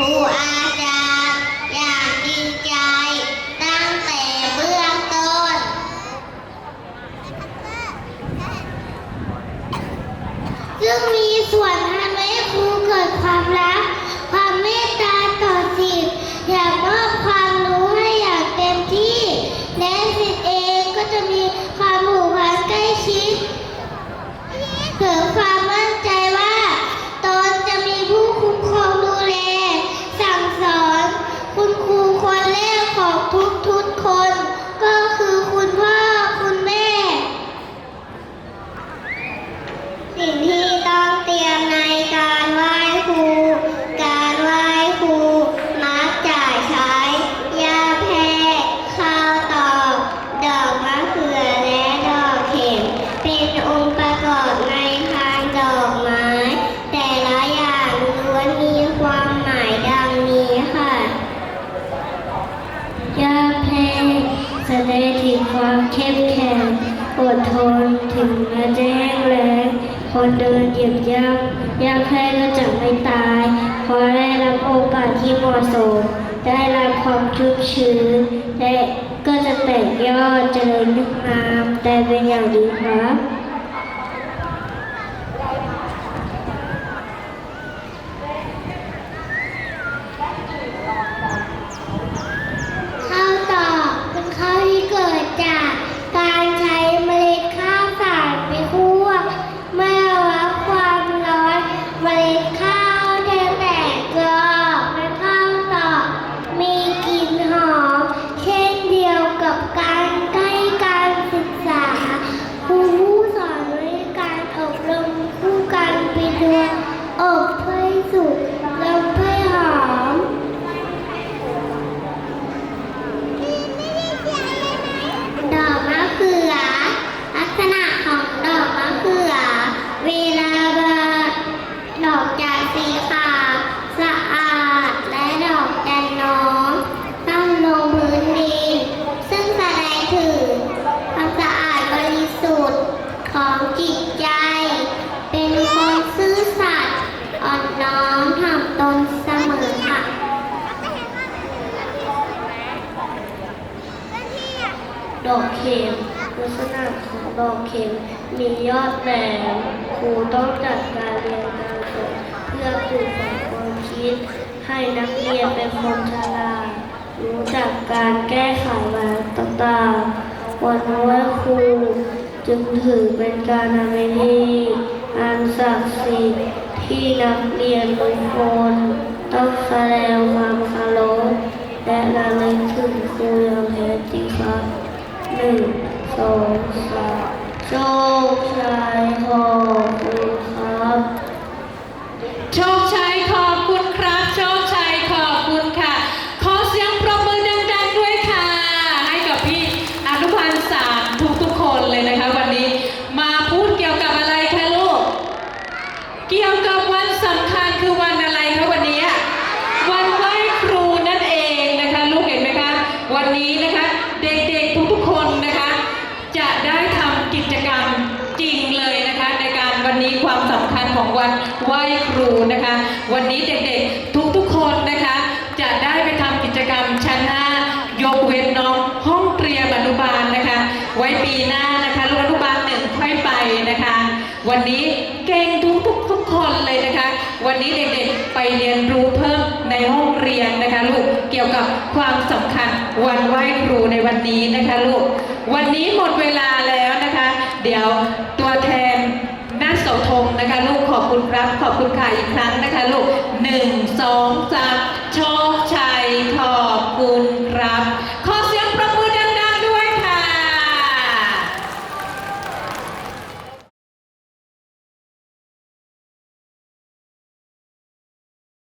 ครูอาจารย์อย่างจริงใจ ตั้งแต่เบื้องต้น ซึ่งมีส่วน อดทนถึงแม้จะแห้งแล้งคนเดินเหยียบย่ำย่ำแค่ก็จะไม่ตายเพราะได้รับโอกาสที่เหมาะสม ได้รับความชุ่มชื้นและก็จะแตกยอดเจริญงอกงามแต่เป็นอย่างดีครับ ข้าวตอกเป็นข้าวที่เกิดจากการใช้เมล็ดข้าวสารไปคั่วเมื่อรับความร้อนเมล็ดข้าวแทงแตกกรอบเป็นข้าวตอกมีกลิ่นหอม เช่นเดียวกับการใกล้การศึกษาครูผู้สอนวิธีการอบรมคู่กันไปด้วย อบเพื่สุกลมเพื่อให้หอมดอกมะเขือ ลักษณะของดอกมะเขือ เวลาบิดดอกจะสีขาวสะอาดและดอกจะน้องตั้งลงพื้นดิน ซึ่งแสดงถึงความสะอาดบริสุทธิ์ของจิตใจเป็นคนซื่อสัตย์อ่อนน้อมถ่อมตนเสมอค่ะ ดอกเข็มลักษณะของดอกเข็มมียอดแหลมครูต้องจัดการเรียนการสอนเพื่อปลูกฝังความคิด ให้นักเรียนเป็นคนฉลาดรู้จักการแก้ไขปัญหาต่างๆวันไหว้ครูจึงถือเป็นการทำพิธีอันศักดิ์สิทธิ์ที่นักเรียนทุกคนต้องแสดงความเคารพและระลึกถึงครูอย่างแท้จริงครับ หนึ่งสองสามโชคชัยขอบคุณครับโชคชัยขอบคุณครับ โชคชัยขอบคุณค่ะ ขอเสียงปรบมือดังๆด้วยค่ะ ให้กับพี่อนุบาลสามทุกๆคนเลยนะคะ วันนี้มาพูดเกี่ยวกับอะไรคะลูก เกี่ยวกับวันสำคัญคือวันอะไรคะวันนี้ วันไหว้ครูนั่นเองนะคะ ลูกเห็นไหมคะ วันนี้นะคะ เด็กๆทุกๆคนนะคะ จะได้ทำกิจกรรมจริงเลยนะคะ ในการวันนี้ ความสำคัญของวันไหว้ครูนะคะ วันนี้เด็กๆทุกๆคนนะคะ จะได้ไปทำกิจกรรมชั้น5ยกเว้นน้องห้องเตรียมอนุบาลนะคะ ไว้ปีหน้านะคะลูกอนุบาลหนึ่งค่อยไปนะคะ วันนี้เก่งทุกๆทุกคนเลยนะคะ วันนี้เด็กๆไปเรียนรู้เพิ่มในห้องเรียนนะคะลูกเกี่ยวกับความสำคัญวันไหว้ครูในวันนี้นะคะลูกวันนี้หมดเวลาแล้วนะคะ เดี๋ยวตัวแทน นะคะลูกขอบคุณครับ ขอบคุณค่ะอีกครั้งนะคะลูกหนึ่งสองสามโช